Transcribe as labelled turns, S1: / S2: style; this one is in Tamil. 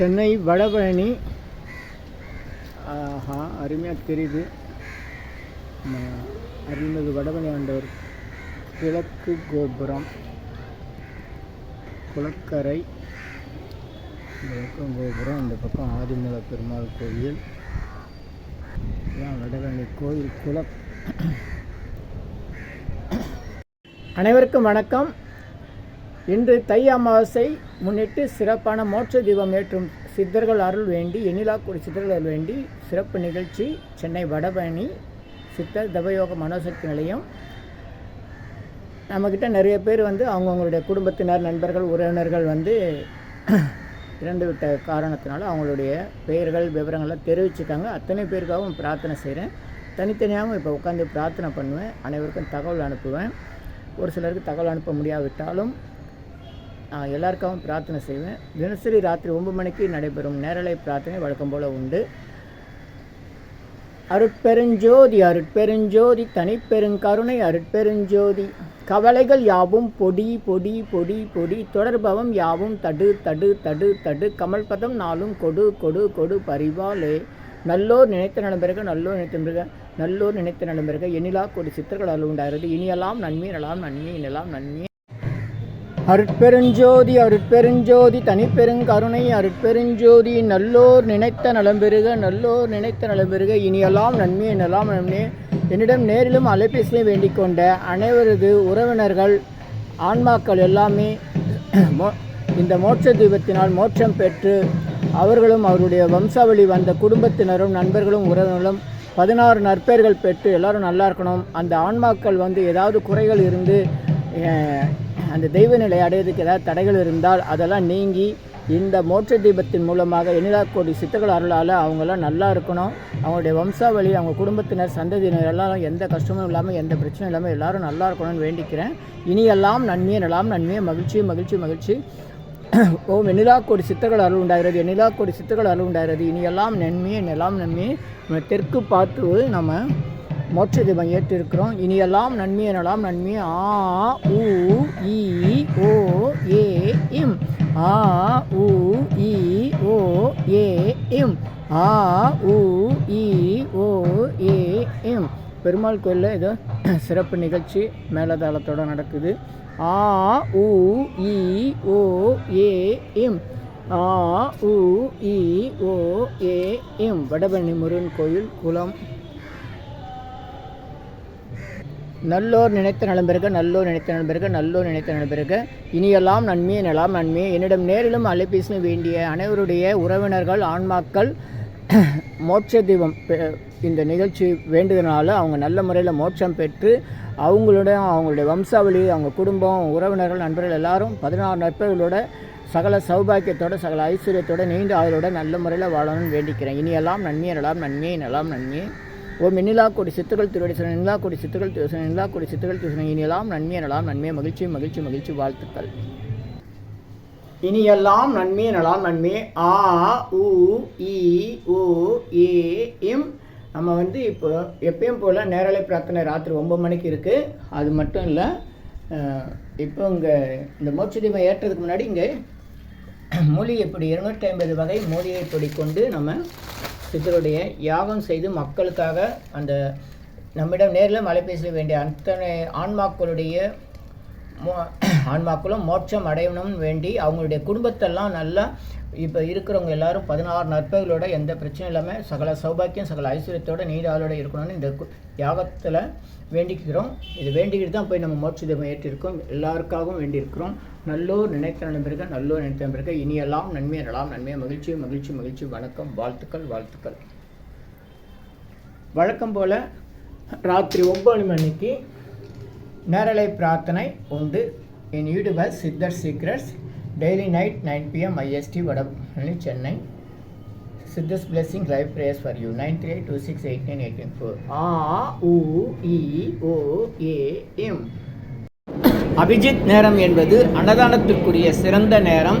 S1: சென்னை வடபழனி. ஆஹா அருமையாக தெரியுது. நம்ம அருள்மிகு வடபழனி ஆண்டவர். கிழக்கு கோபுரம். குளக்கரை. இந்த கோபுரம் இந்த பக்கம் ஆதிமூல பெருமாள் கோயில். வடபழனி கோயில் குள அனைவருக்கும் வணக்கம். இன்று தை அமாவாசை முன்னிட்டு சிறப்பான மோட்ச தீபம் ஏற்றும் சித்தர்கள் அருள் வேண்டி எண்ணிலாக்குடி சித்தர்கள் அருள் வேண்டி சிறப்பு நிகழ்ச்சி சென்னை வடபழனி சித்தர் தவயோக மனோசக்தி நிலையம். நம்மக்கிட்ட நிறைய பேர் வந்து அவங்கவுங்களுடைய குடும்பத்தினர் நண்பர்கள் உறவினர்கள் வந்து இறந்து விட்ட காரணத்தினால அவங்களுடைய பெயர்கள் விவரங்கள்லாம் தெரிவிச்சுட்டாங்க. அத்தனை பேருக்காகவும் பிரார்த்தனை செய்கிறேன் தனித்தனியாகவும் இப்போ உட்காந்து பிரார்த்தனை பண்ணுவேன். அனைவருக்கும் தகவல் அனுப்புவேன். ஒரு சிலருக்கு தகவல் அனுப்ப முடியாவிட்டாலும் எல்லாருக்காகவும் பிரார்த்தனை செய்வேன். தினசரி ராத்திரி ஒன்பது மணிக்கு நடைபெறும் நேரலை பிரார்த்தனை வழக்கம் போல் உண்டு. அருட்பெருஞ்சோதி அருட்பெருஞ்சோதி தனிப்பெருங்கருணை அருட்பெருஞ்சோதி. கவலைகள் யாவும் பொடி பொடி பொடி பொடி. தொடர்பவம் யாவும் தடு தடு தடு தடு. கமல்பதம் நாளும் கொடு கொடு கொடு பரிவாலே நல்லோர் நினைத்த நலம்பெருக நல்லோர் நினைத்த பிறகு நல்லோர் நினைத்த நலம்பெருக. எண்ணிலா கொடி சித்தர்கள் அருள் உண்டாகிறது. இனியெல்லாம் நன்மை நலாம் நன்மை இனலாம் நன்மை. அருட்பெருஞ்சோதி அருட்பெருஞ்சோதி தனிப்பெருங்கருணை அருட்பெருஞ்சோதி நல்லோர் நினைத்த நலம்பெருக நல்லோர் நினைத்த நலம்பெருக இனியெல்லாம் நன்மை எனலாம் நன்மை. என்னிடம் நேரிலும் அலைபேசியை வேண்டிக் கொண்ட அனைவரது உறவினர்கள் ஆன்மாக்கள் எல்லாமே மோ- இந்த மோட்ச தீபத்தினால் மோட்சம் பெற்று அவர்களும் அவருடைய வம்சாவளி வந்த குடும்பத்தினரும் நண்பர்களும் உறவினர்களும் பதினாறு நற்பெயர்கள் பெற்று எல்லாரும் நல்லா இருக்கணும். அந்த ஆன்மாக்கள் வந்து ஏதாவது குறைகள் இருந்து அந்த தெய்வ நிலை அடையிறதுக்கு ஏதாவது தடைகள் இருந்தால் அதெல்லாம் நீங்கி இந்த மோட்ச தீபத்தின் மூலமாக எண்ணிலா கோடி சித்தர்கள் அருளால் அவங்கெல்லாம் நல்லா இருக்கணும். அவங்களுடைய வம்சாவளி அவங்க குடும்பத்தினர் சந்ததியினர் எல்லாரும் எந்த கஷ்டமும் இல்லாமல் எந்த பிரச்சனையும் இல்லாமல் எல்லாரும் நல்லா இருக்கணும்னு வேண்டிக்கிறேன். இனியெல்லாம் நன்மையே நலாம் நன்மையே மகிழ்ச்சி மகிழ்ச்சி மகிழ்ச்சி. ஓம் எண்ணிலா கோடி சித்தர்கள் அருள் உண்டாகிறது. எண்ணிலா கோடி சித்தர்கள் அருள் உண்டாகிறது. இனியெல்லாம் நன்மையே நெல்லாம் நன்மையே நம்ம தெற்கு பார்த்து நம்ம மோட்ச தீபம் ஏற்றிருக்கிறோம். இனியெல்லாம் நன்மையே நலாம் நன்மையே ஆ ஊ ஆ உ இ ஓ ஏ எம். பெருமாள் கோயிலில் ஏதோ சிறப்பு நிகழ்ச்சி மேலதாளத்தோடு நடக்குது. ஆ உ இ ஓ ஏ இம் ஆ உ இ ஓ ஏ இம் வடபழனி முருகன் கோயில் குளம். நல்லோர் நினைத்த நலம்பெருக நல்லோர் நினைத்த நலம்பெருக நல்லோர் நினைத்த நலம்பெருக இனியெல்லாம் நன்மையே நலாம் நன்மையே. என்னிடம் நேரிலும் அலைபேசி வேண்டிய அனைவருடைய உறவினர்கள் ஆன்மாக்கள் மோட்ச தீபம் பெ- இந்த நிகழ்ச்சி வேண்டுதனால அவங்க நல்ல முறையில் மோட்சம் பெற்று அவங்களோட அவங்களுடைய வம்சாவளி அவங்க குடும்பம் உறவினர்கள் நண்பர்கள் எல்லாரும் பதினாறு நட்பர்களோட சகல சௌபாக்கியத்தோட சகல ஐஸ்வர்யத்தோட நீண்ட ஆயுளோட நல்ல முறையில் வாழணும்னு வேண்டிக்கிறேன். இனியெல்லாம் நன்மையே நலாம் நன்மையே நலாம் நன்மையே ஓம் எண்ணிலா கொடி சித்துக்கள் திருவடி சரணம் கொடி சித்துக்கள் சித்துகள் திருவசனம் எண்ணிலா கோடி சித்துகள் திருவசனம் இனியெல்லாம் நன்மையே நலாம் நன்மையே மகிழ்ச்சி மகிழ்ச்சி மகிழ்ச்சி வாழ்த்துக்கள். இனியெல்லாம் நன்மையே நலாம் நன்மையே ஆ உ இ உ ஏ இம். நம்ம வந்து இப்போ எப்பயும் போல் நேரலை பிரார்த்தனை ராத்திரி ஒம்பது மணிக்கு இருக்குது அது மட்டும் இல்லை இப்போ இங்கே இந்த மோட்ச தீபம் ஏற்றதுக்கு முன்னாடி இங்கே மூலிகை இப்படி இருநூற்றி ஐம்பது வகை மூலிகை பொடி கொண்டு நம்ம சித்தருடைய யாகம் செய்து மக்களுக்காக அந்த நம்மிடம் நேரில் மலைபேச வேண்டிய அத்தனை ஆன்மாக்களுடைய மோ ஆன்மாக்களும் மோட்சம் அடையணும்னு வேண்டி அவங்களுடைய குடும்பத்தெல்லாம் நல்லா இப்போ இருக்கிறவங்க எல்லாரும் பதினாறு நற்பைகளோட எந்த பிரச்சனையும் இல்லாமல் சகல சௌபாக்கியம் சகல ஐஸ்வர்யத்தோட நீடாளோட இருக்கணும்னு இந்த யாகத்தில் வேண்டிக்கிறோம். இது வேண்டிக்கிட்டு தான் போய் நம்ம மோட்ச தீபம் ஏற்றிருக்கோம். எல்லாருக்காகவும் வேண்டியிருக்கிறோம். நல்லோர் நினைத்த நண்பர்கள் நல்லோர் நினைத்த நண்பர்கள் இனியெல்லாம் நன்மை நலாம் நன்மை மகிழ்ச்சி மகிழ்ச்சி மகிழ்ச்சி. வணக்கம் வாழ்த்துக்கள் வாழ்த்துக்கள். வழக்கம் போல் ராத்திரி ஒன்பது மணிக்கு நேரலை பிரார்த்தனை உண்டு in YouTuber Siddhar secrets daily night nine PM IST Vadapalani Chennai Siddhars blessing live prayers for you nine three two six eight nine eight four ஆ உ இ ஓ ஏ எம் அபிஜித் நேரம் என்பது அன்னதானத்திற்குரிய சிறந்த நேரம்.